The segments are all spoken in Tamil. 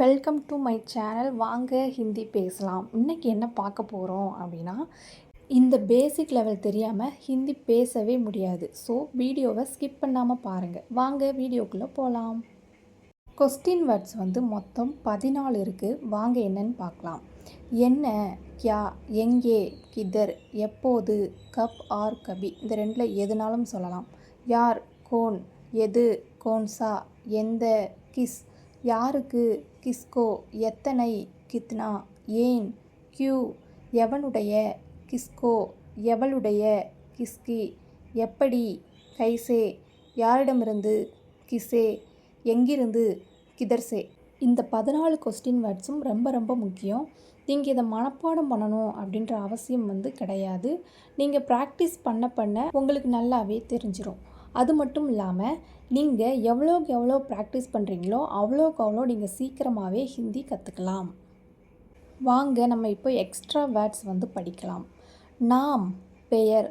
வெல்கம் டு மை சேனல் வாங்க ஹிந்தி பேசலாம். இன்றைக்கி என்ன பார்க்க போகிறோம் அப்படின்னா இந்த பேசிக் லெவல் தெரியாமல் ஹிந்தி பேசவே முடியாது. ஸோ வீடியோவை ஸ்கிப் பண்ணாமல் பாருங்கள் வாங்க வீடியோக்குள்ளே போகலாம் கொஸ்டின் வேர்ட்ஸ் வந்து மொத்தம் பதினாலு இருக்குது வாங்க என்னன்னு பார்க்கலாம். என்ன கியா எங்கே கிதர் எப்போது கப் ஆர் கபி. இந்த ரெண்டில் எதுனாலும் சொல்லலாம். யார் கோன் எது கோன்சா எந்த கிஸ். யாருக்கு கிஸ்கோ எத்தனை கித்னா? ஏன்? கியூ. எவனுடைய கிஸ்கோ? எவளுடைய கிஸ்கி? எப்படி? கைசே. யாரிடமிருந்து? கிசே. எங்கிருந்து? கிதர்சே. இந்த பதினாலு கொஸ்டின் வேர்ட்ஸும் ரொம்ப ரொம்ப முக்கியம். நீங்கள் இதை மனப்பாடம் பண்ணணும் அப்படின்ற அவசியம் வந்து கிடையாது. நீங்கள் ப்ராக்டிஸ் பண்ண பண்ண உங்களுக்கு நல்லாவே தெரிஞ்சிடும் அது மட்டும் இல்லாமல் நீங்கள் எவ்வளோக்கு எவ்வளோ ப்ராக்டிஸ் பண்ணுறீங்களோ அவ்வளோக்கு அவ்வளோ நீங்கள் சீக்கிரமாகவே ஹிந்தி கற்றுக்கலாம் வாங்க நம்ம இப்போ எக்ஸ்ட்ரா வேர்ட்ஸ் வந்து படிக்கலாம். நாம் பெயர்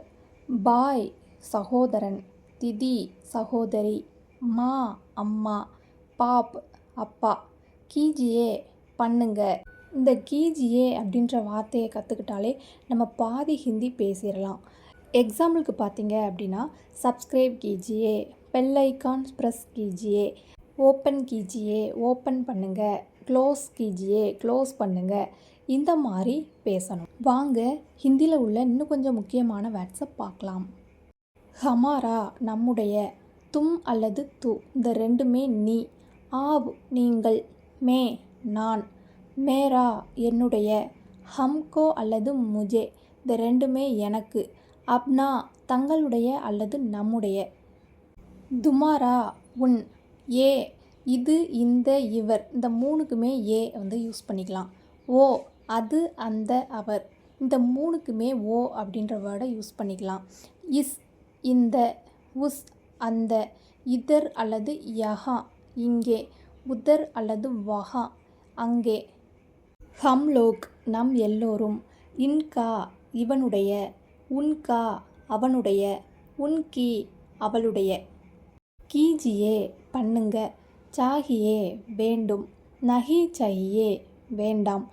பாய் சகோதரன் திதி சகோதரி மா அம்மா பாப் அப்பா கீஜியே பண்ணுங்க. இந்த கீஜியே அப்படின்ற வார்த்தையை கற்றுக்கிட்டாலே நம்ம பாதி ஹிந்தி பேசிடலாம் எக்ஸாம்பிளுக்கு பார்த்தீங்க அப்படின்னா சப்ஸ்கிரைப் கீஜியே பெல் ஐக்கான் ப்ரெஸ் கீஜியே ஓப்பன் கீஜியே ஓப்பன் பண்ணுங்கள் க்ளோஸ் கீஜியே க்ளோஸ் பண்ணுங்கள் இந்த மாதிரி பேசணும். வாங்க ஹிந்தியில் உள்ள இன்னும் கொஞ்சம் முக்கியமான வேர்ட்ஸை பார்க்கலாம். ஹமாரா நம்முடைய தும் அல்லது து இந்த ரெண்டுமே நீ ஆவ் நீங்கள் மே நான் மேரா என்னுடைய ஹம்கோ அல்லது முஜே இந்த ரெண்டுமே எனக்கு. அப்னா தங்களுடைய அல்லது நம்முடைய. துமாரா உன் ஏ இது இந்த இவர். இந்த மூணுக்குமே ஏ வந்து யூஸ் பண்ணிக்கலாம். ஓ அது அந்த அவர். இந்த மூணுக்குமே ஓ அப்படின்ற வேர்டை யூஸ் பண்ணிக்கலாம். இஸ் இந்த உஸ் அந்த இதர் அல்லது யஹா. இங்கே உதர் அல்லது வஹா. அங்கே ஹம் லோக் நம் எல்லோரும். இன்கா இவனுடைய. உன்கா அவனுடைய உன்கி அவளுடைய. கீஜியே பண்ணுங்க. சாகியே வேண்டும். நகி சகியே வேண்டாம்.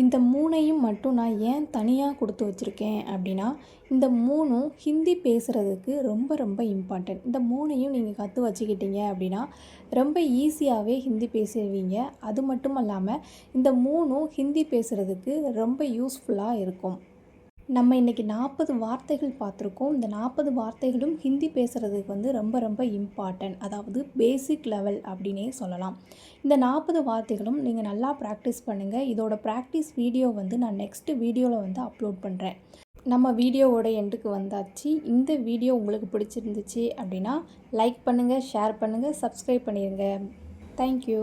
இந்த மூணையும் மட்டும் நான் ஏன் தனியாக கொடுத்து வச்சுருக்கேன் அப்படின்னா இந்த மூணும் ஹிந்தி பேசுகிறதுக்கு ரொம்ப ரொம்ப இம்பார்ட்டன்ட் இந்த மூணையும் நீங்கள் கற்று வச்சுக்கிட்டீங்க அப்படின்னா ரொம்ப ஈஸியாகவே ஹிந்தி பேசுவீங்க. அது மட்டும் இல்லாமல் இந்த மூணும் ஹிந்தி பேசுகிறதுக்கு ரொம்ப யூஸ்ஃபுல்லாக இருக்கும். நம்ம இன்றைக்கி நாற்பது வார்த்தைகள் பார்த்துருக்கோம். இந்த நாற்பது வார்த்தைகளும் ஹிந்தி பேசுகிறதுக்கு வந்து ரொம்ப ரொம்ப இம்பார்ட்டன்ட் அதாவது பேசிக் லெவல் அப்படின்னே சொல்லலாம். இந்த நாற்பது வார்த்தைகளும் நீங்கள் நல்லா ப்ராக்டிஸ் பண்ணுங்கள் இதோட ப்ராக்டிஸ் வீடியோ வந்து நான் நெக்ஸ்ட்டு வீடியோவில் வந்து அப்லோட் பண்ணுறேன் நம்ம வீடியோவோட எண்டுக்கு வந்தாச்சு. இந்த வீடியோ உங்களுக்கு பிடிச்சிருந்துச்சு அப்படின்னா லைக் பண்ணுங்கள் ஷேர் பண்ணுங்கள் சப்ஸ்கிரைப் பண்ணிடுங்க தேங்க்யூ